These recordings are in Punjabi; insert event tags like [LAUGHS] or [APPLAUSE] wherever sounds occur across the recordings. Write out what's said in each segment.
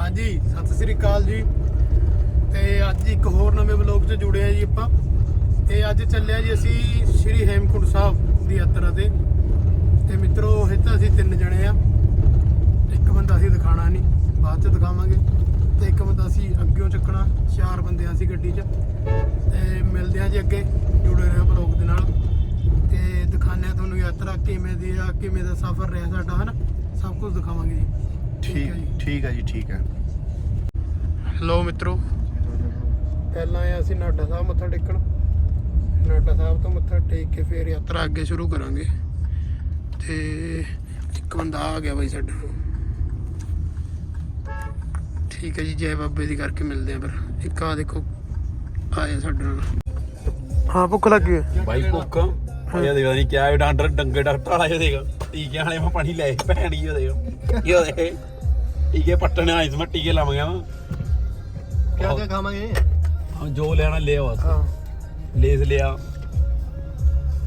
ਹਾਂਜੀ, ਸਤਿ ਸ੍ਰੀ ਅਕਾਲ ਜੀ। ਤੇ ਅੱਜ ਇੱਕ ਹੋਰ ਨਵੇਂ ਵਲੌਗ 'ਚ ਜੁੜੇ ਆ ਜੀ ਆਪਾਂ। ਤੇ ਅੱਜ ਚੱਲਿਆ ਜੀ ਅਸੀਂ ਸ਼੍ਰੀ ਹੇਮਕੁੰਟ ਸਾਹਿਬ ਦੀ ਯਾਤਰਾ ਤੇ। ਤੇ ਮਿੱਤਰੋ, ਇਹ ਤਾਂ ਅਸੀਂ ਤਿੰਨ ਜਣੇ ਆ ਇੱਕ ਬੰਦਾ ਅਸੀਂ ਦਿਖਾਣਾ ਨਹੀਂ, ਬਾਅਦ 'ਚ ਦਿਖਾਵਾਂਗੇ। ਤੇ ਇੱਕ ਬੰਦਾ ਅਸੀਂ ਅੱਗਿਓਂ ਚੱਕਣਾ, ਚਾਰ ਬੰਦੇ ਆ ਅਸੀਂ ਗੱਡੀ 'ਚ। ਤੇ ਮਿਲਦੇ ਆ ਜੀ ਅੱਗੇ, ਜੁੜੇ ਰਹੋ ਵਲੌਗ ਦੇ ਨਾਲ। ਤੇ ਦਿਖਾਉਂਦੇ ਆ ਤੁਹਾਨੂੰ ਯਾਤਰਾ ਕਿਵੇਂ ਦੀ ਆ, ਕਿਵੇਂ ਦਾ ਸਫ਼ਰ ਰਿਹਾ ਸਾਡਾ, ਹਨਾ? ਸਭ ਕੁਝ ਦਿਖਾਵਾਂਗੇ ਜੀ। ਠੀਕ ਠੀਕ ਹੈ ਜੀ। ਠੀਕ ਹੈ ਲੋ ਮਿੱਤਰੋ। ਪਹਿਲਾਂ ਆਏ ਅਸੀਂ ਨਾਡਾ ਸਾਹਿਬ ਮੱਥਾ ਟੇਕਣ। ਨਾਡਾ ਸਾਹਿਬ ਤੋਂ ਮੱਥਾ ਟੇਕ ਕੇ ਫਿਰ ਯਾਤਰਾ ਅੱਗੇ ਸ਼ੁਰੂ ਕਰਾਂਗੇ। ਤੇ ਇੱਕ ਬੰਦਾ ਆ ਗਿਆ ਬਾਈ ਸਾਡਾ ਠੀਕ ਹੈ ਜੀ ਜੈ ਬਾਬੇ ਦੀ ਕਰਕੇ ਮਿਲਦੇ ਆ ਫਿਰ। ਇੱਕ ਆ ਦੇਖੋ ਆਇਆ ਸਾਡੇ ਨਾਲ। ਹਾਂ ਭੁੱਖ ਲੱਗੀ ਹੈ। ਬਾਈ ਭੁੱਖ। ਇਹ ਦੇਖਦਾ ਨਹੀਂ ਕਿਆ ਡਾਂਡਰ ਡੰਗੇ ਡਾਕਟਰ ਵਾਲਾ ਇਹ ਦੇਖ। ਟੀਕੇ ਵਾਲੇ ਮੈਂ ਪਾਣੀ ਲੈ ਭੈਣੀ ਉਹ ਦੇਖ। ਇਹ? ਦੇਖ ਟੀਕੇ ਪੱਟਣ ਆਇਆ ਸੀ ਮੈਂ ਟੀਕੇ ਲਾਵਾਂਗਾ। ਮੈਂ ਕਿਆ ਕਿਆ ਖਾਵਾਂਗੇ? ਹਾਂ ਜੋ ਲੈਣਾ ਲਿਆ ਬਸ। ਹਾਂ। ਲੇਸ ਲਿਆ।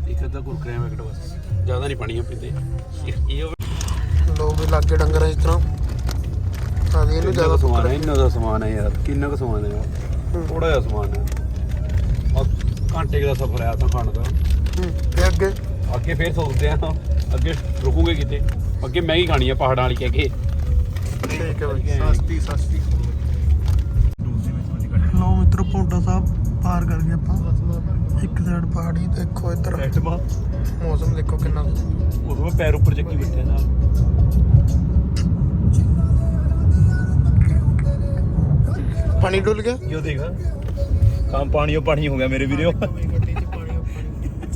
ਇੱਕ ਅੱਧਾ ਕੁਰਕਰੇ ਪੈਕਟ ਬਸ ਜ਼ਿਆਦਾ ਨਹੀਂ ਪਾਣੀਆਂ ਪੀਂਦੇ। ਇਹ ਲੋ ਵੀ ਲੱਗੇ ਡੰਗਰ ਇਸ ਤਰ੍ਹਾਂ। ਆ ਦੇ ਇਹਨੂੰ ਜ਼ਿਆਦਾ ਸਮਾਨ ਹੈ? ਇੰਨਾ ਦਾ ਸਮਾਨ ਹੈ ਯਾਰ। ਕਿੰਨਾ ਕੁ ਸਮਾਨ ਹੈ ਯਾਰ ਥੋੜਾ ਜਿਹਾ ਸਮਾਨ ਹੈ। ਆ ਘੰਟੇ ਦਾ ਸਫ਼ਰ ਹੈ ਤਾਂ ਖਾਣ ਦਾ। ਤੇ ਅੱਗੇ? ਅੱਗੇ ਫੇਰ ਸੋਚਦੇ ਆ ਅੱਗੇ ਰੁਕੂਗੇ ਕਿਤੇ। ਅੱਗੇ ਮਹਿੰਗੀ ਖਾਣੀ ਆ ਪਹਾੜਾਂ ਵਾਲੀ ਕਹਿ ਕੇ। ਠੀਕ ਹੈ ਬਾਈ ਸਸਤੀ ਸਸਤੀ ਲੋ ਮਿੱਤਰੋ ਪੌਂਟਾ ਸਾਹਿਬ ਪਾਰ ਕਰ ਗਏ ਆਪਾਂ। ਇੱਕ ਸਾਈਡ ਪਹਾੜੀ ਦੇਖੋ ਇੱਧਰ। ਐਟਮਾ। ਮੌਸਮ ਦੇਖੋ ਕਿੰਨਾ ਉਦੋਂ ਮੈਂ ਪੈਰ ਉੱਪਰ ਚੱਕੀ ਬੈਠਿਆ ਨਾਲ। ਪਾਣੀ ਡੁੱਲ ਗਿਆ? ਕਿਉਂ ਦੇਖ। ਕੰਮ ਪਾਣੀ ਉਹ ਪਾਣੀ ਹੋ ਗਿਆ ਮੇਰੇ ਵੀਰੋ।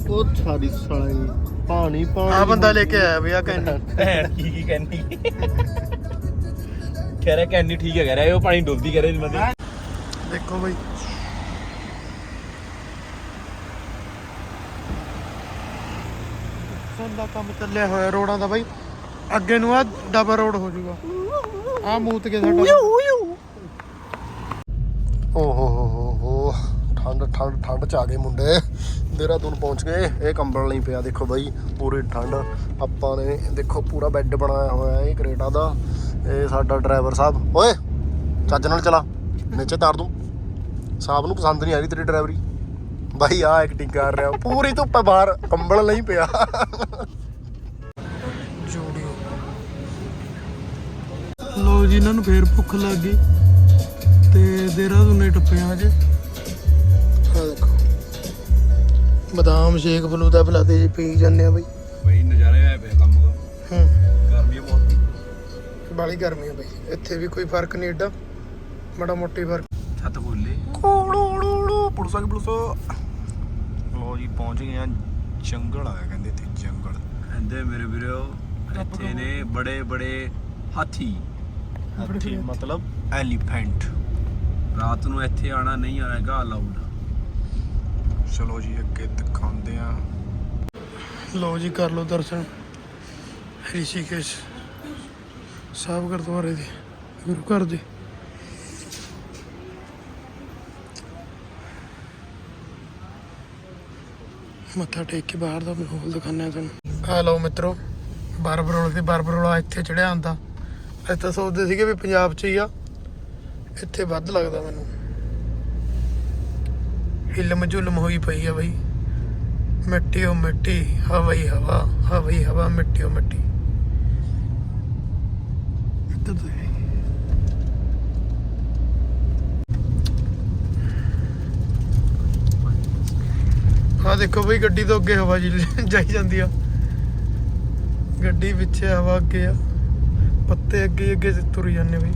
ਉਹ ਸਾਡੀ ਸਾਲੀ। ਪਾਣੀ ਪਾਣੀ। ਆ ਬੰਦਾ ਲੈ ਕੇ ਆਇਆ ਵੀ ਆ ਭੈਣ ਕੀ ਕੀ ਕਹਿੰਦੀ ਕਹਿ ਰਿਹਾ ਕੈਨੀ ਠੀਕ ਹੈ ਕਹਿ ਰਿਹਾ ਉਹ ਪਾਣੀ ਡੁੱਲਦੀ ਕਹਿ ਰਿਹਾ ਬੰਦੇ। ਦੇਖੋ ਬਾਈ। ਸੰਦਾ ਕੰਮ ਚੱਲਿਆ ਹੋਇਆ ਰੋਡਾਂ ਦਾ ਬਾਈ। ਅੱਗੇ ਨੂੰ ਆ ਡਬਲ ਰੋਡ ਹੋ ਜਾਊਗਾ। ਆ ਮੂਤ ਕੇ ਸਾਡਾ। ਓ ਹੋ ਹੋ ਹੋ ਹੋ। ਠੰਡ ਠੰਡ ਠੰਡ ਚ ਆ ਗਏ ਮੁੰਡੇ। ਦੇਹਰਾਦੂਨ ਪਹੁੰਚ ਗਏ। ਇਹ ਕੰਬਲ ਨਹੀਂ ਪਿਆ, ਦੇਖੋ ਬਾਈ, ਪੂਰੀ ਠੰਡ। ਆਪਾਂ ਨੇ, ਦੇਖੋ, ਪੂਰਾ ਬੈੱਡ ਬਣਾਇਆ ਹੋਇਆ ਇਹ ਕੈਨੇਡਾ ਦਾ। ਇਹ ਸਾਡਾ ਡਰਾਈਵਰ ਸਾਹਿਬ। ਓਏ, ਚੱਜ ਨਾਲ ਚਲਾ। ਨੀਚੇ ਤਾਰ ਦੂੰ। ਸਾਹਿਬ ਨੂੰ ਪਸੰਦ ਨਹੀਂ ਆ ਰਹੀ ਤੇਰੀ ਡਰਾਈਵਰੀ। ਬਾਈ ਆ ਐਕਟਿੰਗ ਕਰ ਰਿਹਾ। ਪੂਰੀ ਧੁੱਪ ਬਾਹਰ। ਕੰਬਲ ਨਹੀਂ ਪਿਆ। ਜੋੜਿਓ। ਲੋ ਜੀ, ਇਹਨਾਂ ਨੂੰ ਫੇਰ ਭੁੱਖ ਲੱਗ ਗਈ। ਤੇ ਦੇਹਰਾਦੂਨੇ ਟੱਪੇ ਆ ਅਜੇ ਬਦਾਮ ਸ਼ੇਕ ਬਲੂਦਾ ਬਲਾਦੇ ਜੀ ਪੀ ਜਾਂਦੇ ਆ ਬਈ। ਬਈ ਨਜ਼ਾਰੇ ਆਏ ਪਏ ਕੰਮ ਦਾ। ਹੂੰ। ਗਰਮੀ ਬਹੁਤ ਬਾਲੀ ਗਰਮੀ ਆ ਬਈ। ਇੱਥੇ ਵੀ ਕੋਈ ਫ਼ਰਕ ਨਹੀਂ ਏਡਾ। ਬੜਾ ਮੋਟੀ ਫ਼ਰਕ। ਛੱਤ ਖੋਲੇ। ਪੁਲਿਸ ਆ ਗਈ ਪੁਲਿਸ। ਲੋ ਜੀ ਪਹੁੰਚ ਗਏ ਆ। ਜੰਗਲ ਆਇਆ ਕਹਿੰਦੇ ਤੇ ਜੰਗਲ। ਕਹਿੰਦੇ ਮੇਰੇ ਵੀਰੋ ਇੱਥੇ ਨੇ ਬੜੇ ਬੜੇ ਹਾਥੀ। ਹਾਥੀ ਮਤਲਬ ਐਲੀਫੈਂਟ। ਰਾਤ ਨੂੰ ਇੱਥੇ ਆਣਾ ਨਹੀਂ ਆਏਗਾ ਅਲਾਉਡ ਚਲੋ ਜੀ, ਅੱਗੇ ਦਿਖਾਉਂਦੇ ਆ ਲੋ ਜੀ, ਕਰ ਲੋ ਦਰਸ਼ਨ। ਰਿਸ਼ੀਕੇਸ਼ ਸਾਹਿਬ ਗੁਰਦੁਆਰੇ ਦੇ, ਗੁਰੂ ਘਰ ਦੇ। ਮੱਥਾ ਟੇਕ ਕੇ ਬਾਹਰ ਦਾ ਮਾਹੌਲ ਦਿਖਾਉਂਦੇ ਆ ਤੁਹਾਨੂੰ। ਆ ਲਓ ਮਿੱਤਰੋ, ਬਰਬਰੋਲ ਤੇ ਬਰਬਰੋਲਾ ਇੱਥੇ ਚੜਿਆ ਹੁੰਦਾ। ਅਸੀਂ ਤਾਂ ਸੋਚਦੇ ਸੀਗੇ ਵੀ ਪੰਜਾਬ 'ਚ ਹੀ ਆ। ਇੱਥੇ ਵੱਧ ਲੱਗਦਾ ਮੈਨੂੰ। ਇਲਮ ਜੁਲਮ ਹੋਈ ਪਈ ਆ ਬਈ। ਮਿੱਟੀ ਓ ਮਿੱਟੀ ਹਵਾਈ ਹਵਾ ਹਵਾ ਹਵਾ, ਮਿੱਟੀ ਓ ਮਿੱਟੀ। ਇੱਧਰ ਤੋਂ ਹੈ। ਦੇਖੋ ਬਈ, ਗੱਡੀ ਤੋਂ ਅੱਗੇ ਹਵਾ ਜੀ [LAUGHS] ਜਾਈ ਜਾਂਦੀ ਆ। ਗੱਡੀ ਪਿੱਛੇ ਹਵਾ ਅੱਗੇ ਆ। ਪੱਤੇ ਅੱਗੇ ਅੱਗੇ ਤੁਰ ਜਾਂਦੇ ਬਈ।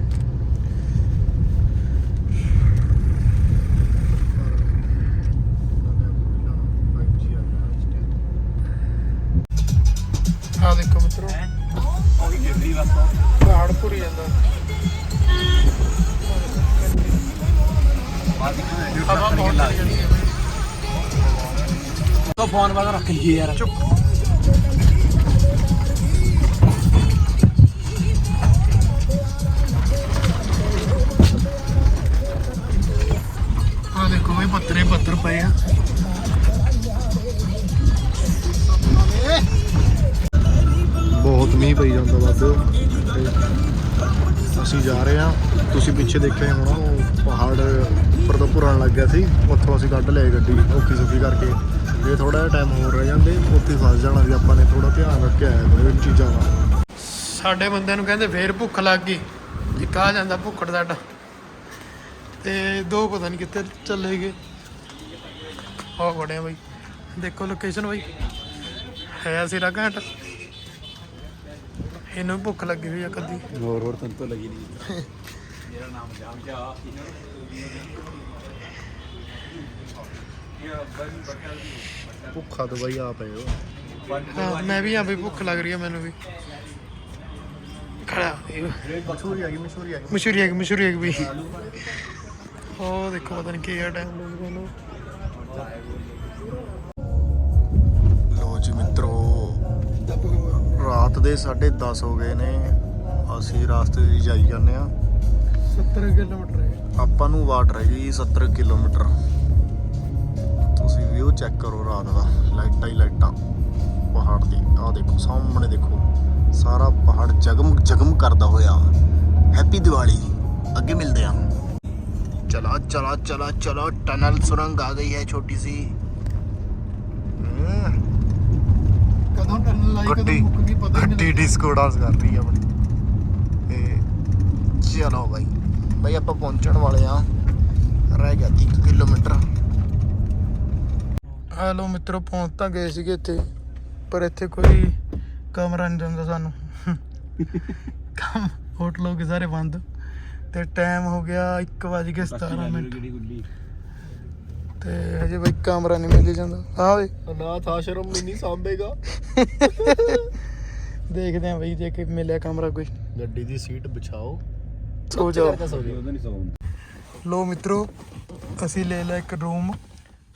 ਤਾਂ ਫੋਨ ਵਾਲਾ ਰੱਖ ਲਈਏ ਯਾਰ। ਚੁੱਪ ਆ ਦੇਖੋ ਬਈ ਪੱਤਰੇ ਪੱਤਰ ਪਏ ਆ। ਬਹੁਤ ਮੀਂਹ ਪਈ ਜਾਂਦਾ ਵੱਧ ਅਸੀਂ ਜਾ ਰਹੇ ਹਾਂ। ਆ ਤੁਸੀਂ ਪਿੱਛੇ ਦੇਖਿਆ ਹੋਣਾ, ਉਹ ਪਹਾੜ ਉੱਪਰ ਤੋਂ ਭੁਰਨ ਲੱਗ ਗਿਆ ਸੀ। ਉੱਥੋਂ ਅਸੀਂ ਕੱਢ ਲਿਆ ਗੱਡੀ ਔਖੀ ਸੌਖੀ ਕਰਕੇ। ਜੇ ਥੋੜਾ ਜਿਹਾ ਟਾਈਮ ਹੋਰ ਰਹਿ ਜਾਂਦੇ ਉੱਥੇ ਫਸ ਜਾਣਾ ਸੀ ਆਪਾਂ ਨੇ ਥੋੜਾ ਧਿਆਨ ਰੱਖਿਆ ਹੈ ਇਹ ਚੀਜ਼ਾਂ ਦਾ ਸਾਡੇ ਬੰਦਿਆਂ ਨੂੰ ਕਹਿੰਦੇ ਫੇਰ ਭੁੱਖ ਲੱਗ ਗਈ। ਇੱਕ ਆ ਜਾਂਦਾ ਭੁੱਖੜ ਸਾਡਾ। ਤੇ ਦੋ ਪਤਾ ਨਹੀਂ ਕਿੱਥੇ ਚੱਲੇ ਗਏ। ਬੜੇ ਆ ਬਾਈ। ਦੇਖੋ ਲੋਕੇਸ਼ਨ ਬਾਈ। ਹੈ ਸਿਰਾ ਘਾਟ। ਇਹਨੂੰ ਵੀ ਭੁੱਖ ਲੱਗੀ ਹੋਈ ਆ ਕਦੀ ਹੋਰ ਹੋਰ ਤੰਤੋ ਲੱਗੀ ਨਹੀਂ ਮੇਰਾ ਨਾਮ ਜਾਮ ਜਾ ਭੁੱਖਾ ਤਾਂ ਬਾਈ ਆ ਪਏ ਹੋ ਹਾਂ ਮੈਂ ਵੀ ਆ ਬਈ ਭੁੱਖ ਲੱਗ ਰਹੀ ਆ ਮੈਨੂੰ ਵੀ। ਖੜਾ ਮਸ਼ਹੂਰੀ ਆ ਗਈ ਮਸ਼ਹੂਰੀ ਆ ਗਈ। ਮਸ਼ਹੂਰੀ ਆ ਗਈ ਮਸ਼ਹੂਰੀ ਆ ਗਈ ਬਈ। ਉਹ ਦੇਖੋ ਪਤਾ ਨਹੀਂ ਕੀ ਆ ਟਾਈਮ ਮੈਨੂੰ ਲੋ ਜੀ ਮਿੱਤਰੋ ਰਾਤ ਦੇ 10:30 ਹੋ ਗਏ ਨੇ। ਅਸੀਂ ਰਾਸਤੇ 'ਚ ਜਾਈ ਜਾਂਦੇ ਆ 70 ਕਿਲੋਮੀਟਰ ਹੈ। ਆਪਾਂ ਨੂੰ ਵਾਟ ਰਹਿ ਗਈ 70 ਕਿਲੋਮੀਟਰ। ਵਿਊ ਚੈੱਕ ਕਰੋ ਰਾਤ ਦਾ ਲਾਈਟਾਂ ਹੀ ਲਾਈਟਾਂ। ਪਹਾੜ ਦੀ ਆਹ ਦੇਖੋ ਸਾਹਮਣੇ ਦੇਖੋ ਸਾਰਾ ਪਹਾੜ ਜਗਮ ਜਗਮ ਕਰਦਾ ਹੋਇਆ। ਹੈਪੀ ਦੀਵਾਲੀ। ਅੱਗੇ ਮਿਲਦੇ ਆ ਚਲਾ ਚਲਾ ਚਲਾ ਚਲੋ ਟਨਲ ਸੁਰੰਗ ਆ ਗਈ ਹੈ ਛੋਟੀ ਸੀ ਕਦੋਂ ਟਨਲ ਲਾਈ ਕਦੋਂ ਮੁੱਕ ਗਈ ਪਤਾ ਹੀ ਨਹੀਂ ਗੱਡੀ ਡਿਸਕੋ ਡਾਂਸ ਕਰ ਰਹੀ ਆ ਆਪਣੀ। ਤੇ ਚਲੋ ਬਾਈ। ਬਾਈ ਆਪਾਂ ਪਹੁੰਚਣ ਵਾਲੇ ਆ ਰਹਿ ਗਿਆ 30 ਕਿਲੋਮੀਟਰ। ਹੈਲੋ ਮਿੱਤਰੋ ਪਹੁੰਚ ਤਾਂ ਗਏ ਸੀਗੇ ਇੱਥੇ ਪਰ ਇੱਥੇ ਕੋਈ ਕਮਰਾ ਨਹੀਂ ਦਿੰਦਾ ਸਾਨੂੰ। ਕੰਮ ਹੋਟਲ ਹੋ ਗਏ ਸਾਰੇ ਬੰਦ ਤੇ ਟਾਈਮ ਹੋ ਗਿਆ 1:17 ਮਿੰਟ। ਗੁੱਲੀ ਤੇ ਹਜੇ ਬਈ ਕਮਰਾ ਨਹੀਂ ਮਿਲ ਜਾਂਦਾ। ਆ ਵੇ। ਅਨਾਥ ਆਸ਼ਰਮ ਵੀ ਨਹੀਂ ਸਾਂਭੇਗਾ ਦੇਖਦੇ ਆਂ ਬਈ ਜੇ ਕਿ ਮਿਲਿਆ ਕਮਰਾ ਕੋਈ। ਗੱਡੀ ਦੀ ਸੀਟ ਵਿਛਾਓ। ਸੋ ਜਾਓ। ਉਹਦਾ ਨਹੀਂ ਸੌਂਦਾ ਲੋ ਮਿੱਤਰੋ ਅਸੀਂ ਲੈ ਲਿਆ ਇੱਕ ਰੂਮ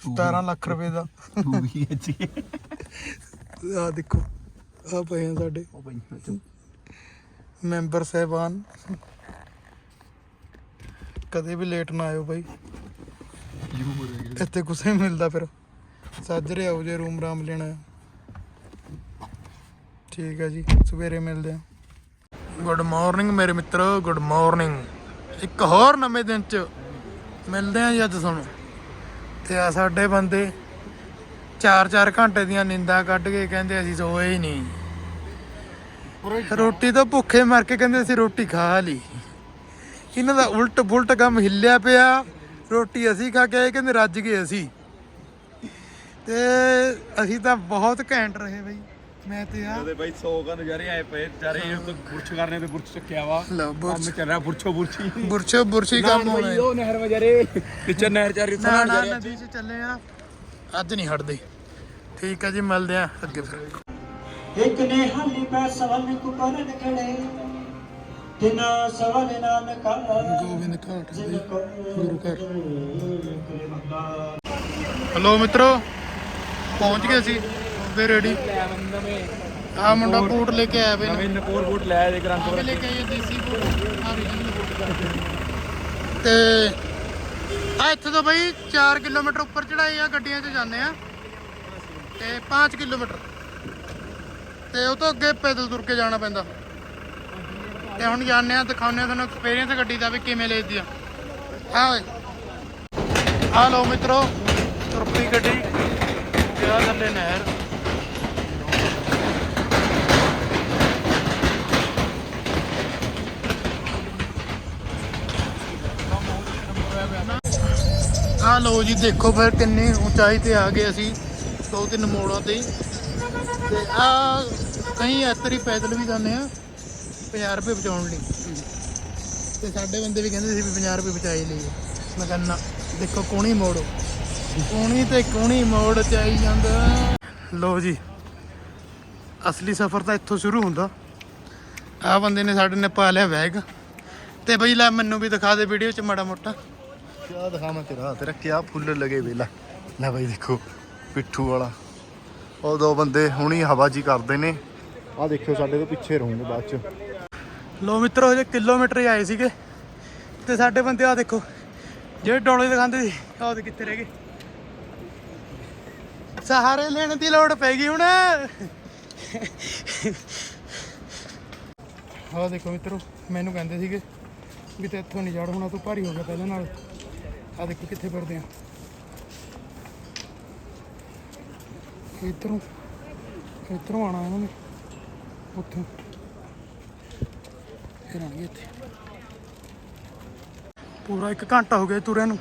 17 ਲੱਖ ਰੁਪਏ ਦਾ। ਤੂੰ ਵੀ ਅੱਛੀ ਆ ਦੇਖੋ ਆ ਪਏ ਆ ਸਾਡੇ। ਉਹ ਬਈ ਮੈਂਬਰ ਸਹਿਬਾਨ। ਕਦੇ ਵੀ ਲੇਟ ਨਾ ਆਇਓ ਬਾਈ। ਇੱਥੇ ਕੁਛ ਨਹੀਂ ਮਿਲਦਾ ਫਿਰ। ਸਾਜਰੇ ਆਓ ਜੇ ਰੂਮ ਰਾਮ ਲੈਣਾ ਹੈ। ਠੀਕ ਹੈ ਜੀ ਸਵੇਰੇ ਮਿਲਦੇ ਆ। ਗੁੱਡ ਮਾਰਨਿੰਗ ਮੇਰੇ ਮਿੱਤਰੋ ਗੁੱਡ ਮਾਰਨਿੰਗ ਇੱਕ ਹੋਰ ਨਵੇਂ ਦਿਨ ਚ ਮਿਲਦੇ ਆ ਜੀ ਅੱਜ ਤੁਹਾਨੂੰ। ਤੇ ਆ ਸਾਡੇ ਬੰਦੇ। 4-4 ਘੰਟੇ ਦੀਆਂ ਨਿੰਦਾਂ ਕੱਢ ਕੇ ਕਹਿੰਦੇ ਅਸੀਂ ਸੋਏ ਹੀ ਨਹੀਂ। ਰੋਟੀ ਤੋਂ ਭੁੱਖੇ ਮਰ ਕੇ ਕਹਿੰਦੇ ਅਸੀਂ ਰੋਟੀ ਖਾ ਲਈ। ਇਹਨਾਂ ਦਾ ਉਲਟ ਬੁਲਟ ਕੰਮ ਹਿੱਲਿਆ ਪਿਆ। ਰੋਟੀ ਅਸੀਂ ਖਾ ਕੇ ਆਏ, ਕਹਿੰਦੇ ਰੱਜ ਗਏ ਅਸੀਂ। ਤੇ ਅਸੀਂ ਤਾਂ ਬਹੁਤ ਘੈਂਟ ਰਹੇ ਬਈ। ਮੈਂ ਤੇ ਆ। ਉਹਦੇ ਬਾਈ 100 ਕਾ ਨਜ਼ਾਰੇ ਆਏ ਪਏ ਚਾਰੇ ਉਹ ਬੁਰਸ਼ ਕਰਨੇ ਤੇ ਬੁਰਸ਼ ਚੱਕਿਆ ਵਾ। ਲਓ ਬੁਰਸ਼। ਕੰਮ ਚੱਲ ਰਿਹਾ ਬੁਰਸ਼ੋ ਬੁਰਸ਼ੀ। ਬੁਰਸ਼ ਬੁਰਸ਼ੀ ਕੰਮ ਹੋਣਾ ਹੈ। ਉਹ ਨਹਿਰ ਵਜਾਰੇ ਪਿੱਛੇ ਨਹਿਰ ਚਾਰੀ ਨਾ ਨਾ ਨਦੀ 'ਚ ਚੱਲੇ ਆ। ਅੱਜ ਨਹੀਂ ਹਟਦੇ। ਠੀਕ ਹੈ ਜੀ ਮਿਲਦੇ ਆ ਅੱਗੇ ਫਿਰ। ਇੱਕ ਨੇ ਹਾਲੀ ਪੈ ਸਵਨ ਕੁ ਕਰਨ ਖੜੇ ਤਿਨਾ ਸਵਨ ਨਾਨਕਾ ਗੋਬਿੰਦ ਘਾਟ ਦੇ ਗੁਰੂ ਘਰ। ਹਲੋ ਮਿੱਤਰੋ ਪਹੁੰਚ ਗਏ ਸੀ ਆ ਮੁੰਡਾ ਬੂਟ ਲੈ ਕੇ ਆਇਆ ਬਈ ਨਵੇਂ ਨਕੋਰ ਬੂਟ ਲੈ ਦੇ ਰੰਗ ਆਹ ਵੀ ਲੈ ਕੇ ਆਏ ਆ ਦੇਸੀ ਬੂਟ। original ਬੂਟ ਤੇ ਆ ਇੱਥੇ ਤੋਂ ਬਈ 4 ਕਿਲੋਮੀਟਰ ਉੱਪਰ ਚੜਾਈ ਆ ਗੱਡੀਆਂ 'ਚ ਜਾਂਦੇ ਆ। ਤੇ 5 ਕਿਲੋਮੀਟਰ। ਤੇ ਉਹ ਤੋਂ ਅੱਗੇ ਪੈਦਲ ਤੁਰ ਕੇ ਜਾਣਾ ਪੈਂਦਾ। ਤੇ ਹੁਣ ਜਾਂਦੇ ਆ ਦਿਖਾਉਂਦੇ ਆ ਤੁਹਾਨੂੰ ਐਕਸਪੀਰੀਅੰਸ ਗੱਡੀ ਦਾ ਵੀ ਕਿਵੇਂ ਲੈਦੀ ਆ। ਆ ਓਏ। ਆ ਲਓ ਮਿੱਤਰੋ ਤੁਰਪੀ ਗੱਡੀ। ਆ ਥੱਲੇ ਨਹਿਰ। ਆ ਲਓ ਜੀ, ਦੇਖੋ ਫਿਰ ਕਿੰਨੀ ਉਚਾਈ ਤੇ ਆ ਗਏ ਅਸੀਂ, ਦੋ ਤਿੰਨ ਮੋੜਾਂ ਤੇ। ਹੀ। ਤੇ ਆ ਕਈ ਯਾਤਰੀ ਪੈਦਲ ਵੀ ਜਾਂਦੇ ਆ 50 ਰੁਪਏ ਬਚਾਉਣ ਲਈ। ਤੇ ਸਾਡੇ ਬੰਦੇ ਵੀ ਕਹਿੰਦੇ ਸੀ ਵੀ 50 ਰੁਪਏ ਬਚਾਈ ਲਈਏ ਮੈਂ ਕਹਿੰਦਾ ਦੇਖੋ ਕੋਣੀ ਮੋੜੋ। ਕੋਣੀ ਤੇ ਕੋਣੀ ਮੋੜ ਚ ਆਈ ਜਾਂਦਾ। ਲੋ ਜੀ, ਅਸਲੀ ਸਫ਼ਰ ਤਾਂ ਇੱਥੋਂ ਸ਼ੁਰੂ ਹੁੰਦਾ। ਆ ਬੰਦੇ ਨੇ ਸਾਡੇ ਨੇ ਪਾ ਲਿਆ ਬੈਗ ਤੇ ਬਈ ਲੈ, ਮੈਨੂੰ ਵੀ ਦਿਖਾ ਦੇ ਵੀਡੀਓ ਚ ਮਾੜਾ ਮੋਟਾ। ਕਿਆ ਦਿਖਾਵਾਂ ਤੇਰਾ ਤੇਰਾ ਕਿਆ ਫੁੱਲ ਲਗੇ ਵੇ ਲੈ ਬਾਈ ਦੇਖੋ, ਪਿੱਠੂ ਵਾਲਾ। ਉਹ ਦੋ ਬੰਦੇ ਹੁਣੀ ਹਵਾ ਕਰਦੇ ਨੇ। ਆਹ ਦੇਖਿਓ ਸਾਡੇ ਤੋਂ ਪਿੱਛੇ ਰਹੂੰਗੇ ਬਾਅਦ ਚ। ਲੋ ਮਿੱਤਰੋ, ਹਜੇ ਕਿਲੋਮੀਟਰ ਹੀ ਆਏ ਸੀਗੇ। ਤੇ ਸਾਡੇ ਬੰਦੇ ਆ ਦੇਖੋ, ਜਿਹੜੇ ਡੋਲੇ ਦਿਖਾਉਂਦੇ ਸੀ, ਆਹ ਉਹਦੇ ਕਿੱਥੇ ਰਹਿ ਗਏ? ਸਹਾਰੇ ਲੈਣ ਦੀ ਲੋੜ ਪੈ ਗਈ ਹੁਣ। ਆਹ ਦੇਖੋ ਮਿੱਤਰੋ, ਮੈਨੂੰ ਕਹਿੰਦੇ ਸੀਗੇ ਵੀ ਤੇ ਇੱਥੋਂ ਨਹੀਂ ਜੜ ਹੋਣਾ, ਤੂੰ ਭਾਰੀ ਹੋ ਗਿਆ ਪਹਿਲਾਂ ਨਾਲ। ਆ ਦੇਖੋ ਕਿੱਥੇ ਫਿਰਦੇ ਆ। ਇੱਧਰੋਂ ਇੱਧਰੋਂ ਆਣਾ ਇਹਨਾਂ ਨੇ, ਉੱਥੋਂ। ਫਿਰ ਆਣਗੇ ਇੱਥੇ। ਪੂਰਾ 1 ਘੰਟਾ ਹੋ ਗਿਆ ਤੁਰਿਆਂ ਨੂੰ।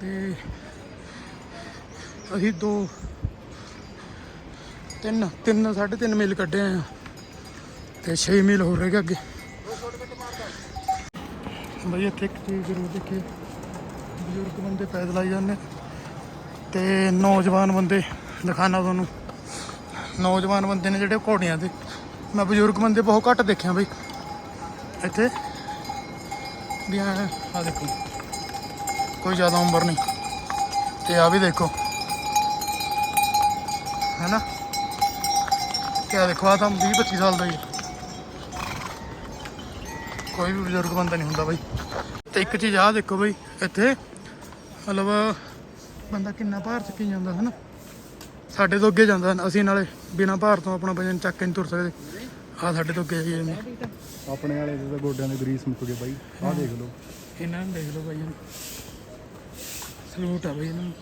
ਤੇ ਅਸੀਂ ਦੋ, ਤਿੰਨ ਤਿੰਨ, ਸਾਢੇ ਤਿੰਨ ਮੀਲ ਕੱਢੇ ਆ। ਤੇ 6 ਮੀਲ ਹੋ ਰਹੇ ਅੱਗੇ। ਬਈ ਇੱਥੇ ਇੱਕ ਚੀਜ਼ ਜ਼ਰੂਰ ਦੇਖੀ। ਬਜ਼ੁਰਗ ਬੰਦੇ ਪੈਦਲ ਆਈ ਜਾਂਦੇ। ਤੇ ਨੌਜਵਾਨ ਬੰਦੇ ਦਿਖਾਣਾ ਤੁਹਾਨੂੰ। ਨੌਜਵਾਨ ਬੰਦੇ ਨੇ ਜਿਹੜੇ ਘੋੜਿਆਂ ਤੇ। ਮੈਂ ਬਜ਼ੁਰਗ ਬੰਦੇ ਬਹੁਤ ਘੱਟ ਦੇਖਿਆ ਬਈ। ਇੱਥੇ। ਵੀ ਆ ਦੇਖੋ। ਕੋਈ ਜ਼ਿਆਦਾ ਉਮਰ ਨਹੀਂ। ਤੇ ਆ ਵੀ ਦੇਖੋ। ਹੈਨਾ? ਕਿਆ ਦੇਖੋ ਆ ਤਾਂ 20 25 ਸਾਲ ਦਾ ਹੀ ਕੋਈ ਵੀ ਬਜ਼ੁਰਗ ਬੰਦਾ ਨਹੀਂ ਹੁੰਦਾ ਬਾਈ। ਤੇ ਇੱਕ ਚੀਜ਼ ਆ ਦੇਖੋ ਬਾਈ, ਇੱਥੇ। ਮਤਲਬ ਬੰਦਾ ਕਿੰਨਾ ਭਾਰ ਚੱਕੀ ਜਾਂਦਾ ਹੈ ਨਾ ਸਾਡੇ ਤੋਂ ਅੱਗੇ ਜਾਂਦਾ ਅਸੀਂ ਨਾਲੇ ਬਿਨਾ ਭਾਰ ਤੋਂ ਆਪਣਾ ਵਜਨ ਚੱਕ ਕੇ ਨਹੀਂ ਤੁਰ ਸਕਦੇ। ਆ ਸਾਡੇ ਤੋਂ ਅੱਗੇ ਜਾਈਏ ਆਪਣੇ ਵਾਲੇ ਦੇ ਤਾਂ ਗੋਡਿਆਂ ਦੇ ਗਰੀਸ ਮੁੱਕ ਗਏ ਬਾਈ। ਆਹ ਦੇਖ ਲਓ। ਇਹਨਾਂ ਨੂੰ ਦੇਖ ਲਓ ਬਾਈ ਸਲੂਟ ਆ ਬਾਈ ਇਹਨਾਂ ਨੂੰ।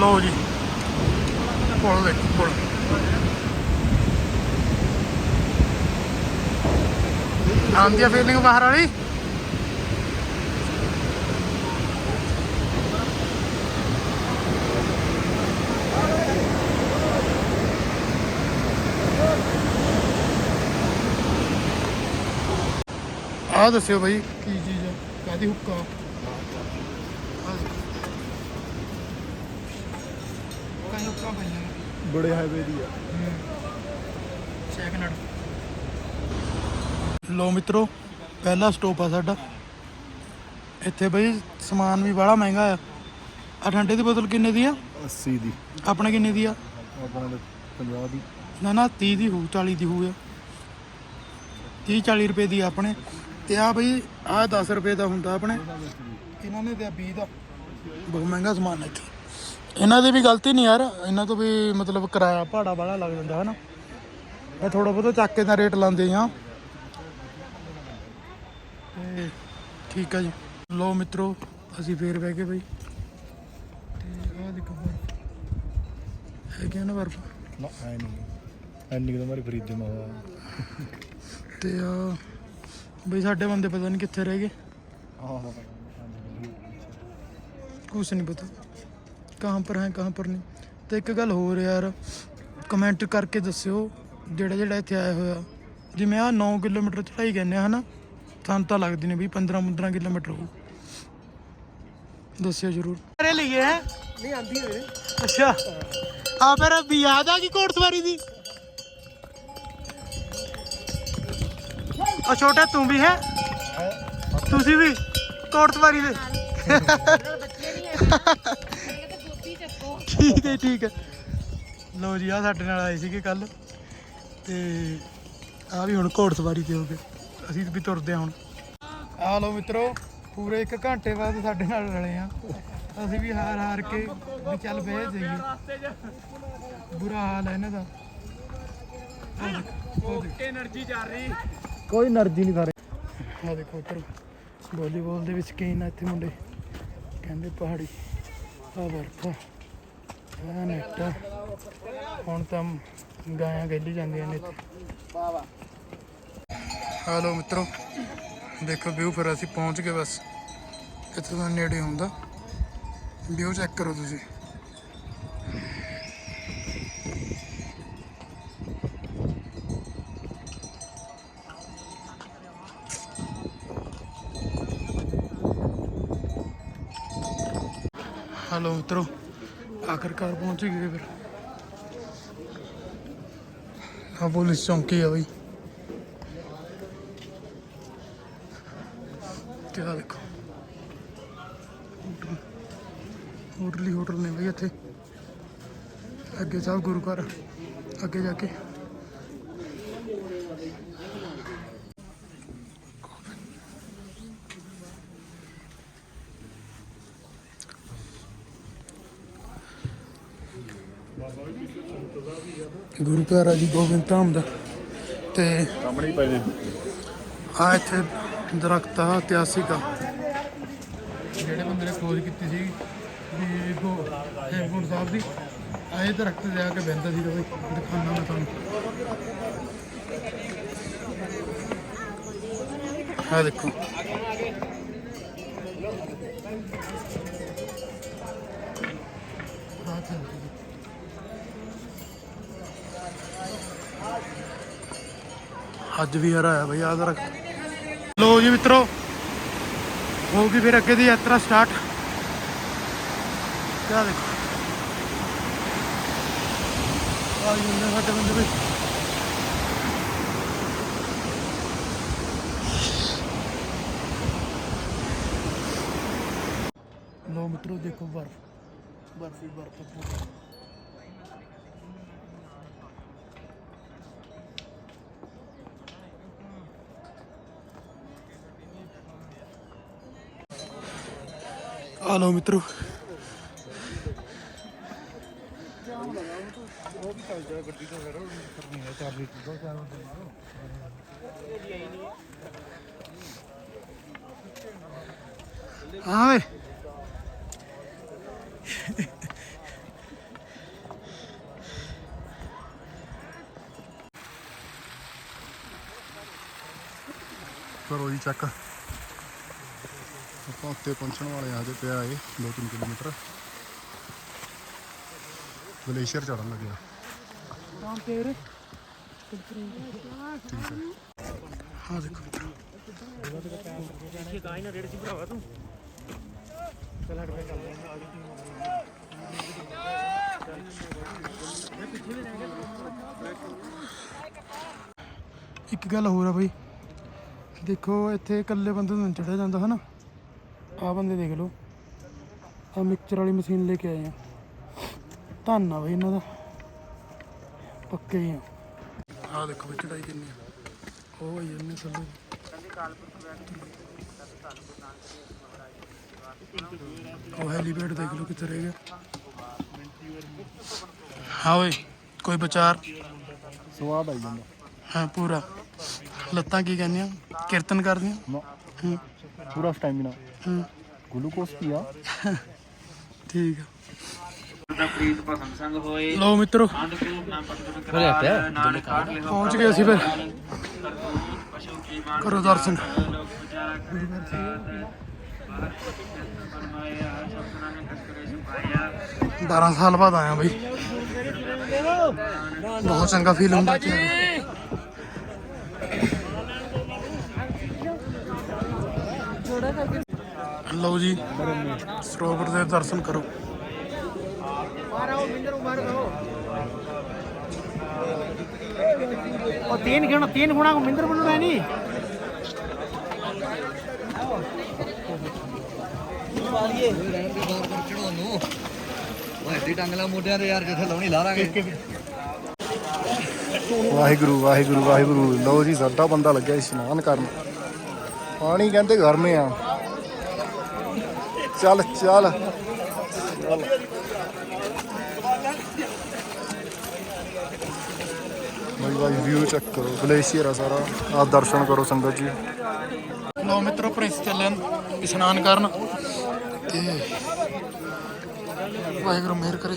ਲਓ ਜੀ। ਪੁੱਲ ਦੇਖੋ ਪੁੱਲ। ਆਉਂਦੀ ਆ ਫੀਲਿੰਗ ਬਾਹਰ ਵਾਲੀ? ਆ ਦੱਸਿਓ ਬਾਈ ਕੀ ਚੀਜ਼ ਆ? ਕਾਦੀ ਹੁੱਕਾ? ਆਹ ਬੜੇ ਹਾਈਵੇ ਦੀ ਆ। ਸੈਕਿੰਡ ਲੋ ਮਿੱਤਰੋ ਪਹਿਲਾ ਸਟੋਪ ਆ ਸਾਡਾ। ਇੱਥੇ ਬਈ ਸਮਾਨ ਵੀ ਬੜਾ ਮਹਿੰਗਾ ਆ। ਆ ਠੰਡੇ ਦੀ ਬੋਤਲ ਕਿੰਨੇ ਦੀ ਆ? 80 ਦੀ। ਆਪਣੇ ਕਿੰਨੇ ਦੀ ਆ? ਆਪਣੇ 50 ਦੀ। ਨਾ ਨਾ 30 ਦੀ ਹੋਊ 40 ਦੀ ਹੋਊ ਆ। 30 40 ਰੁਪਏ ਦੀ ਆ ਆਪਣੇ। ਤੇ ਆ ਬਈ ਆ 10 ਰੁਪਏ ਦਾ ਹੁੰਦਾ ਆਪਣੇ। ਇਹਨਾਂ ਨੇ ਤੇ 20 ਦਾ। ਬਹੁਤ ਮਹਿੰਗਾ ਸਮਾਨ ਹੈ ਇੱਥੇ। ਇਹਨਾਂ ਦੀ ਵੀ ਗਲਤੀ ਨਹੀਂ ਯਾਰ। ਇਹਨਾਂ ਤੋਂ ਵੀ ਮਤਲਬ ਕਿਰਾਇਆ ਭਾੜਾ ਵਾਲਾ ਲੱਗ ਜਾਂਦਾ ਹੈ ਨਾ ਇਹ ਥੋੜਾ ਬਹੁਤਾ ਚੱਕ ਕੇ ਦਾ ਰੇਟ ਲਾਉਂਦੇ ਆ ਤੇ ਠੀਕ ਆ ਜੀ। ਲੋ ਮਿੱਤਰੋ ਅਸੀਂ ਫੇਰ ਬਹਿ ਗਏ ਬਈ। ਤੇ ਆਹ ਦੇਖੋ ਬਰਫ ਹੈਗੇ ਨਾ ਬਰਫ ਨਾ ਐ ਨਹੀਂ। ਐਨੀ ਤਾਂ ਮਾਰੀ ਫਰੀਦ ਮਾ ਹੋਇਆ। ਤੇ ਆ ਬਈ ਸਾਡੇ ਬੰਦੇ ਪਤਾ ਨਹੀਂ ਕਿੱਥੇ ਰਹਿ ਗਏ। ਆਹ। ਕੁਛ ਨਹੀਂ ਪਤਾ। ਕਹਾਂ ਪਰ ਹੈ ਕਹਾਂ ਪਰ ਨਹੀਂ। ਤੇ ਇੱਕ ਗੱਲ ਹੋਰ ਯਾਰ ਕਮੈਂਟ ਕਰਕੇ ਦੱਸਿਓ ਜਿਹੜਾ ਜਿਹੜਾ ਇੱਥੇ ਆਇਆ ਹੋਇਆ। ਜਿਵੇਂ ਆ 9 ਕਿਲੋਮੀਟਰ ਚੜਾਈ ਕਹਿੰਦੇ ਆ ਹਨਾ? ਸਾਨੂੰ ਤਾਂ ਲੱਗਦੀ ਨੇ ਵੀ 15 15 ਕਿਲੋਮੀਟਰ ਹੋਊ। ਦੱਸਿਓ ਜਰੂਰ। ਅਰੇ ਲਈਏ ਹੈ? ਨਹੀਂ ਆਂਦੀ ਹੈ ਵੀਰੇ ਅੱਛਾ ਆ ਵੀ ਯਾਦ ਆ ਗਈ ਘੋੜਸਵਾਰੀ ਦੀ? और छोटा तू भी है ਤੁਸੀਂ ਵੀ? ਕੋਟਵਾਰੀ ਦੇ। ਠੀਕ ਹੈ ਠੀਕ ਹੈ। ਲੋ ਜੀ ਆ ਸਾਡੇ ਨਾਲ ਆਏ ਸੀਗੇ ਕੱਲ ਤੇ ਆ ਵੀ ਹੁਣ ਘੋੜਸਵਾਰੀ ਤੇ ਹੋ ਅਸੀਂ ਵੀ ਤੁਰਦੇ ਹਾਂ ਹੁਣ। ਆ ਲੋ ਮਿੱਤਰੋ, ਪੂਰੇ 1 ਘੰਟੇ ਬਾਅਦ ਸਾਡੇ ਨਾਲ ਰਲੇ ਆ ਅਸੀਂ ਵੀ ਹਾਰ ਹਾਰ ਕੇ ਵੀ ਚੱਲ ਬਹਿ ਜਾਈਏ। ਬੁਰਾ ਹਾਲ ਹੈ ਇਹਨਾਂ ਦਾ। ਓਕੇ એનર્ਜੀ ਜਾ ਰਹੀ। ਕੋਈ એનર્ਜੀ ਨਹੀਂ ਸਾਰੇ। ਆ ਦੇਖੋ ਉੱਧਰ ਵਾਲੀਬਾਲ ਦੇ ਵਿੱਚ ਕੀ ਆ ਇੱਥੇ ਮੁੰਡੇ। ਕਹਿੰਦੇ ਪਹਾੜੀ ਆ ਬਰਫ ਆ ਨੈਟ ਹੁਣ ਤਾਂ ਗਾਇਆ ਗੱਲੀ ਜਾਂਦੀਆਂ ਨੇ ਇੱਥੇ। ਵਾਹ ਹਲੋ ਮਿੱਤਰੋ, ਦੇਖੋ ਵਿਊ ਫਿਰ ਅਸੀਂ ਪਹੁੰਚ ਗਏ ਬਸ। ਇੱਥੇ ਤਾਂ ਨੇੜੇ ਹੁੰਦਾ। ਵਿਊ ਚੈੱਕ ਕਰੋ ਤੁਸੀਂ। ਹੈਲੋ ਮਿੱਤਰੋ। ਆਖਰਕਾਰ ਪਹੁੰਚ ਗਏ ਫਿਰ। ਆ ਪੁਲਿਸ ਚੌਂਕੀ ਆ ਬਈ। ਤੇ ਆ ਦੇਖੋ। ਹੋਟਲ। ਹੋਟਲ ਹੀ ਹੋਟਲ ਨੇ ਬਈ ਇੱਥੇ। ਅੱਗੇ ਸਭ ਗੁਰੂ ਘਰ, ਅੱਗੇ ਜਾ ਕੇ। ਗੁਰੂ ਘਰ ਆ ਜੀ ਗੋਬਿੰਦ ਧਾਮ ਦਾ। ਤੇ ਸਾਹਮਣੇ ਹੀ ਪਏ ਨੇ। ਆ ਇੱਥੇ ਦਰਖਤ ਆ ਇਤਿਹਾਸਿਕ ਆ। ਜਿਹੜੇ ਬੰਦੇ ਨੇ ਖੋਜ ਕੀਤੀ ਸੀ ਵੀ ਉਹ ਹੇਮਕੁੰਟ ਸਾਹਿਬ ਦੀ ਆਏ ਦਰਖਤ ਜਾ ਕੇ ਬਹਿੰਦਾ ਸੀ ਬਈ ਦਿਖਾਉਣਾ ਮੈਂ ਤੁਹਾਨੂੰ। ਆ ਦੇਖੋ। ਆਹ ਚੱਲਦੀ ਅੱਜ ਵੀ ਹਰਾ ਹੈ ਬਈ ਆਹ ਦਰਖਤ ਲੋ ਜੀ ਮਿੱਤਰੋ, ਹੋ ਫਿਰ ਅੱਗੇ ਦੀ ਯਾਤਰਾ ਸਟਾਰਟ ਕਿਆ ਦੇਖੋ। ਆ ਜਾਂਦੇ ਸਾਡੇ ਬੰਦੇ ਵੀ ਲੋ ਮਿੱਤਰੋ, ਦੇਖੋ ਬਰਫ। ਬਰਫ ਬਰਫ ਪੂਰੀ ਆ ਲਓ ਮਿੱਤਰੋ ਹਾਂ ਵੇ ਕਰੋ ਜੀ ਚੈੱਕ ਆਪਾਂ ਉੱਤੇ ਪਹੁੰਚਣ ਵਾਲੇ ਆ ਹਜੇ ਪਿਆ ਏ 2-3 ਕਿਲੋਮੀਟਰ। ਗਲੇਸ਼ੀਅਰ ਚੜਨ ਲੱਗਿਆ ਹੈ। ਹਾਂ ਇੱਕ ਗੱਲ ਹੋਰ ਆ ਬਈ। ਦੇਖੋ ਇੱਥੇ ਇਕੱਲੇ ਬੰਦੇ ਨੂੰ ਚੜਿਆ ਜਾਂਦਾ ਹਨਾ? ਆ ਬੰਦੇ ਦੇਖ ਲਓ। ਆ ਮਿਕਸਚਰ ਵਾਲੀ ਮਸ਼ੀਨ ਲੈ ਕੇ ਆਏ ਆ। ਧੰਨ ਆ ਬਈ ਇਹਨਾਂ ਦਾ। ਪੱਕੇ ਹੀ ਆ। ਆ ਦੇਖੋ ਬਈ ਚੜਾਈ ਕਿੰਨੀ ਆ। ਉਹ ਹੀ ਇੰਨੇ ਥੱਲੇ। ਉਹ ਹੈਲੀਪੈਡ ਦੇਖ ਲਓ ਕਿੱਥੇ ਰਹਿ ਗਿਆ। ਹਾਂ ਓਏ ਕੋਈ ਵਿਚਾਰ? ਸਵਾਦ ਆਈ ਜਾਂਦਾ। ਹਾਂ ਪੂਰਾ। ਲੱਤਾਂ ਕੀ ਕਹਿੰਦੀਆਂ? ਕੀਰਤਨ ਕਰਦੀਆਂ? ਪੂਰਾ ਸਟੈਮਿਨਾ ਗਲੂਕੋਸ ਪੀਆ ਠੀਕ ਆ ਦਾ ਪ੍ਰੀਤ ਭਸਮ ਸੰਗ ਹੋਏ ਲਓ ਮਿੱਤਰੋ ਅੰਧਕੂਪ ਨਾ ਪਤਨ ਕਰਾਰ ਨਾਨਕ ਕਾਟ ਲਿਓ ਪਹੁੰਚ ਗਏ ਅਸੀਂ ਫਿਰ ਪਸ਼ੂ ਕੀ ਮਾਨ ਕਰੋ ਦਰਸ਼ਨ ਲੋਕ ਵਿਚਾਰਾ ਕਰੇ ਫਰਮਾਇਆ ਸ਼ਬਦਾਂ ਨੇ ਕਸਰੇ ਸੁਪਾਇਆ 12 ਸਾਲ ਬਾਅਦ ਆਇਆ ਬਈ ਬਹੁਤ ਚੰਗਾ ਫੀਲ ਹੁੰਦਾ ਕਿ ਲਓ ਜੀ ਸਰੋਵਰ ਦੇ ਦਰਸ਼ਨ ਕਰੋ। ਉਹ ਤਿੰਨ ਗੁਣਾ ਤਿੰਨ ਗੁਣਾ ਕੋ ਮਿੰਦਰ ਬਣਣਾ ਨਹੀਂ। ਵਾਲੀਏ ਰਹਿਣ ਦੀ ਗੌਰ ਚੜਾਉਣ ਨੂੰ ਓਏ ਏਡੀ ਟੰਗਲਾ ਮੋਢਿਆਂ ਤੇ ਯਾਰ ਜਿੱਥੇ ਲਾਉਣੀ ਲਾ ਲਾਂਗੇ ਵਾਹਿਗੁਰੂ ਵਾਹਿਗੁਰੂ ਵਾਹਿਗੁਰੂ। ਲਓ ਜੀ ਸਾਡਾ ਬੰਦਾ ਲੱਗਿਆ ਇਸ਼ਨਾਨ ਕਰਨ। ਪਾਣੀ ਕਹਿੰਦੇ ਗਰਮੇ ਆ। ਚੱਲ ਚੱਲ। ਚੱਲ। ਬਈ ਬਾਈ ਵਿਊ ਚੈੱਕ ਕਰੋ। ਗਲੇਸ਼ੀਅਰ ਆ ਸਾਰਾ। ਆ ਦਰਸ਼ਨ ਕਰੋ ਸੰਗਤ ਜੀ। ਲਓ ਮਿੱਤਰੋ, ਪ੍ਰਿੰਸ ਚੱਲੇ ਇਸ਼ਨਾਨ ਕਰਨ। ਤੇ ਵਾਹਿਗੁਰੂ ਮਿਹਰ ਕਰੇ।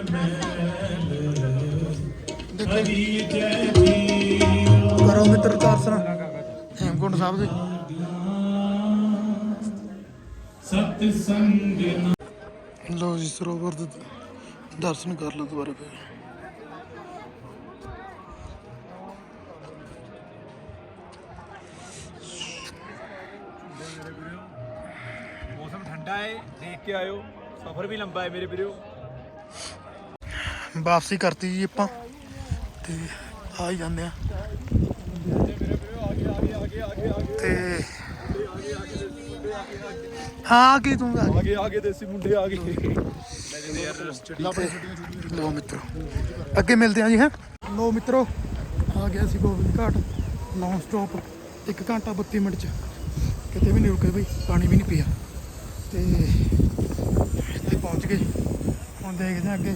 ਸੰਗਤ ਕਰੋ ਮਿੱਤਰ ਦਰਸ਼ਨ। ਹੇਮਕੁੰਟ ਸਾਹਿਬ ਦੇ। ਸਤ ਸੰਗ ਲੋ ਜੀ, ਸਰੋਵਰ ਦੇ ਦਰਸ਼ਨ ਕਰ ਲਓ ਦੁਬਾਰਾ ਫਿਰ। ਮੌਸਮ ਠੰਡਾ ਹੈ, ਦੇਖ ਕੇ ਆਇਓ। ਸਫ਼ਰ ਵੀ ਲੰਬਾ ਹੈ ਮੇਰੇ ਵੀਰੋ। ਵਾਪਸੀ ਕਰਤੀ ਜੀ ਆਪਾਂ। ਤੇ ਆ ਹੀ ਜਾਂਦੇ ਆ। ਤੇ ਹਾਂ ਕੀ ਤੂੰ ਆ ਆਗੇ ਆਗੇ ਦੇਸੀ ਮੁੰਡੇ ਆ ਗਏ। ਲੋ ਮਿੱਤਰੋ ਅੱਗੇ ਮਿਲਦੇ ਆ ਜੀ ਹੈ। ਲੋ ਮਿੱਤਰੋ ਆ ਗਿਆ ਸੀ ਗੋਬਿੰਦ ਘਾਟ ਨੌਨ ਸਟਾਪ 1 ਘੰਟਾ 32 ਮਿੰਟ ਚ। ਕਿਤੇ ਵੀ ਨਹੀਂ ਰੁਕੇ ਬਈ ਪਾਣੀ ਵੀ ਨਹੀਂ ਪੀਆ। ਤੇ ਇੱਥੇ ਪਹੁੰਚ ਗਏ ਹੁਣ ਦੇਖਦੇ ਆ ਅੱਗੇ।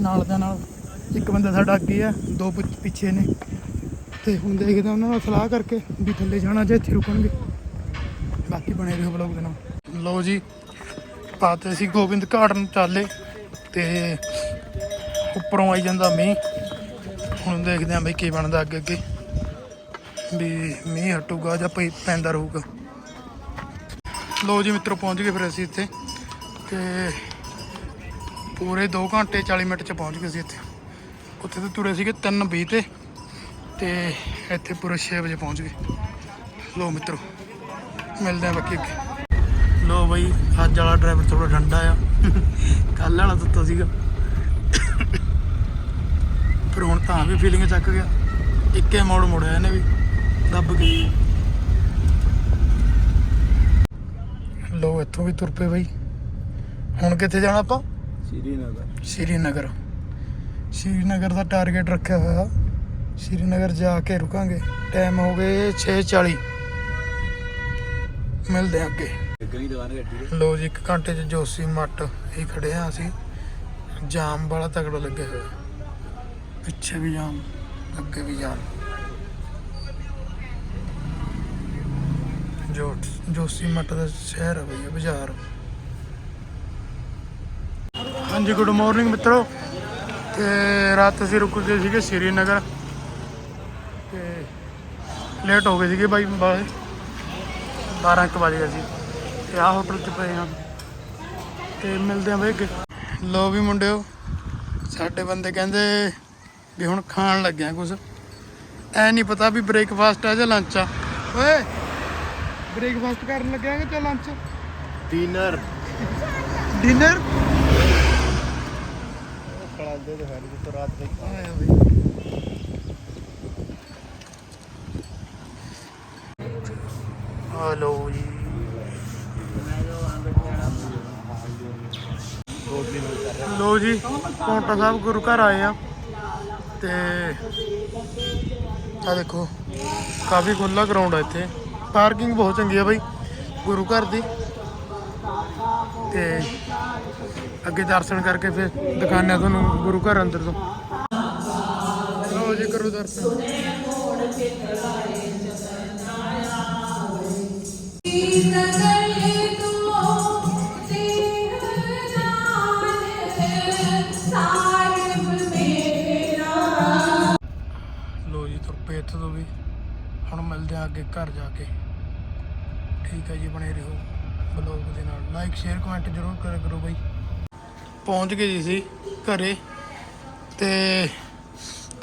ਨਾਲ ਦਾ ਨਾਲ ਇੱਕ ਬੰਦਾ ਸਾਡਾ ਅੱਗੇ ਆ, ਦੋ ਪਿੱਛੇ ਨੇ। ਤੇ ਹੁਣ ਦੇਖਦੇ ਉਹਨਾਂ ਨਾਲ ਸਲਾਹ ਕਰਕੇ ਵੀ ਥੱਲੇ ਜਾਣਾ ਜਾਂ ਇੱਥੇ ਰੁਕਣਗੇ। ਬਾਕੀ ਬਣੇ ਰਹੋ ਬਲੌਗ ਦੇ ਨਾਲ। ਲਓ ਜੀ, ਪਾਤੇ ਸੀ ਗੋਬਿੰਦ ਘਾਟ ਨੂੰ ਚਾਲੇ ਤੇ ਉੱਪਰੋਂ ਆਈ ਜਾਂਦਾ ਮੀਂਹ। ਹੁਣ ਦੇਖਦੇ ਆਂ ਬਈ ਕੀ ਬਣਦਾ ਅੱਗੇ ਅੱਗੇ। ਵੀ ਮੀਂਹ ਹਟੂਗਾ ਜਾਂ ਪਈ ਪੈਂਦਾ ਰਹੂਗਾ। ਲੋ ਜੀ ਮਿੱਤਰੋ, ਪਹੁੰਚ ਗਏ ਫਿਰ ਅਸੀਂ ਇੱਥੇ। ਤੇ ਪੂਰੇ 2 ਘੰਟੇ 40 ਮਿੰਟ ਚ ਪਹੁੰਚ ਗਏ ਸੀ ਇੱਥੇ। ਉੱਥੇ ਤੇ ਤੁਰੇ ਸੀਗੇ 3:20 ਤੇ ਤੇ ਇੱਥੇ ਪੂਰੇ 6 ਵਜੇ ਪਹੁੰਚ ਗਏ। ਲੋ ਮਿੱਤਰੋ, ਮਿਲਦੇ ਆਂ ਬਾਕੀ ਅੱਗੇ। ਲੋ ਬਈ, ਅੱਜ ਵਾਲਾ ਡਰਾਈਵਰ ਥੋੜਾ ਠੰਡਾ ਆ। ਕੱਲ ਵਾਲਾ ਦਿੱਤਾ ਸੀਗਾ। ਫਿਰ ਹੁਣ ਤਾਂ ਵੀ ਫੀਲਿੰਗ ਚੱਕ ਗਿਆ। ਇੱਕੇ ਮੋੜ ਮੁੜਿਆ ਇਹਨੇ ਵੀ, ਦੱਬ ਕੇ। ਲੋ ਇੱਥੋਂ ਵੀ ਤੁਰ ਪਏ ਬਈ। ਹੁਣ ਕਿੱਥੇ ਜਾਣਾ ਆਪਾਂ? ਸ਼੍ਰੀਨਗਰ। ਸ਼੍ਰੀਨਗਰ। ਸ਼੍ਰੀਨਗਰ ਦਾ ਟਾਰਗੇਟ ਰੱਖਿਆ ਹੋਇਆ। ਸ਼੍ਰੀਨਗਰ ਜਾ ਕੇ ਰੁਕਾਂਗੇ। ਟਾਈਮ ਹੋ ਗਏ 6:40 ਮਿਲਦੇ ਆ ਅੱਗੇ। ਗਈ ਦੁਕਾਨ ਦੇ? ਲੋ ਜੀ ਇੱਕ ਘੰਟੇ ਚ ਜੋਸੀ ਮੱਟ ਹੀ ਖੜੇ ਆ ਅਸੀਂ। ਜਾਮ ਬੜਾ ਤਗੜਾ ਲੱਗਿਆ ਹੋਇਆ। ਪਿੱਛੇ ਵੀ ਜਾਮ ਅੱਗੇ ਵੀ ਜਾਮ। ਜੋ ਜੋਸੀ ਮੱਟ ਦਾ ਸ਼ਹਿਰ ਹੈ ਭਈਆ ਬਾਜ਼ਾਰ। ਹਾਂਜੀ ਗੁੱਡ ਮਾਰਨਿੰਗ ਮਿੱਤਰੋ। ਤੇ ਰਾਤ ਅਸੀਂ ਰੁਕ ਗਏ ਸੀਗੇ ਸ੍ਰੀਨਗਰ। ਤੇ ਲੇਟ ਹੋ ਗਏ ਸੀਗੇ ਬਾਈ ਬਾਈ 12 ਕੁ ਵਜ ਗਏ ਸੀ। ਤੇ ਆਹ ਹੋਟਲ 'ਚ ਪਏ ਹਾਂ। ਤੇ ਮਿਲਦੇ ਆਂ ਬਈ ਲੋ ਵੀ ਮੁੰਡਿਓ ਸਾਡੇ ਬੰਦੇ ਕਹਿੰਦੇ ਵੀ ਹੁਣ ਖਾਣ ਲੱਗਿਆ ਕੁਝ ਐ ਨਹੀਂ ਪਤਾ ਵੀ ਬ੍ਰੇਕਫਾਸਟ ਆ ਜਾਂ ਲੰਚ ਆ। ਓਏ ਬ੍ਰੇਕਫਾਸਟ ਕਰਨ ਲੱਗਿਆ ਕਿ ਜਾਂ ਲੰਚ ਡਿਨਰ ਡਿਨਰ ਖੜਾਉਂਦੇ ਤੇ ਹੈ ਨਹੀਂ, ਜਿੱਥੇ ਰਾਤ ਦੇ ਆਇਆ ਬਈ ਹਲੋ ਜੀ। ਲੋ ਜੀ ਪੌਂਟਾ ਸਾਹਿਬ ਗੁਰੂ ਘਰ ਆਏ ਆ। ਤੇ ਆ ਦੇਖੋ, ਕਾਫੀ ਖੁੱਲਾ ਗਰਾਊਂਡ ਆ ਇੱਥੇ। ਪਾਰਕਿੰਗ ਬਹੁਤ ਚੰਗੀ ਆ ਬਾਈ, ਗੁਰੂ ਘਰ ਦੀ। ਤੇ ਅੱਗੇ ਦਰਸ਼ਨ ਕਰਕੇ ਫਿਰ ਦਿਖਾਉਂਦੇ ਤੁਹਾਨੂੰ ਗੁਰੂ ਘਰ ਅੰਦਰ ਤੋਂ। ਲਓ ਜੀ, ਕਰੋ ਦਰਸ਼ਨ। ਲੋ ਜੀ ਤੁਰਪੇ ਇੱਥੇ ਤੋਂ ਵੀ। ਹੁਣ ਮਿਲਦੇ ਆ ਅੱਗੇ ਘਰ ਜਾ ਕੇ। ਠੀਕ ਹੈ ਜੀ, ਬਣੇ ਰਹੋ। ਬਲੌਗ ਦੇ ਨਾਲ। ਲਾਈਕ ਸ਼ੇਅਰ ਕਮੈਂਟ ਜ਼ਰੂਰ ਕਰਿਆ ਕਰੋ ਬਾਈ। ਪਹੁੰਚ ਗਏ ਜੀ ਸੀ ਘਰੇ ਤੇ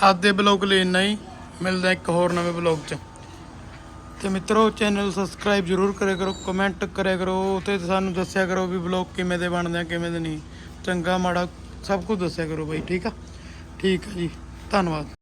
ਅੱਜ ਦੇ ਬਲੌਗ ਲਈ ਇੰਨਾ ਹੀ। ਮਿਲਦਾ ਇੱਕ ਹੋਰ ਨਵੇਂ ਬਲੌਗ 'ਚ। ਤੇ ਮਿੱਤਰੋ, ਚੈਨਲ ਸਬਸਕ੍ਰਾਈਬ ਜ਼ਰੂਰ ਕਰਿਆ ਕਰੋ ਕਮੈਂਟ ਕਰਿਆ ਕਰੋ ਤੇ ਸਾਨੂੰ ਦੱਸਿਆ ਕਰੋ ਵੀ ਬਲੌਗ ਕਿਵੇਂ ਦੇ ਬਣਦੇ ਆ, ਕਿਵੇਂ ਦੇ ਨਹੀਂ। ਚੰਗਾ, ਮਾੜਾ ਸਭ ਕੁਝ ਦੱਸਿਆ ਕਰੋ ਬਾਈ, ਠੀਕ ਆ? ਠੀਕ ਆ ਜੀ, ਧੰਨਵਾਦ।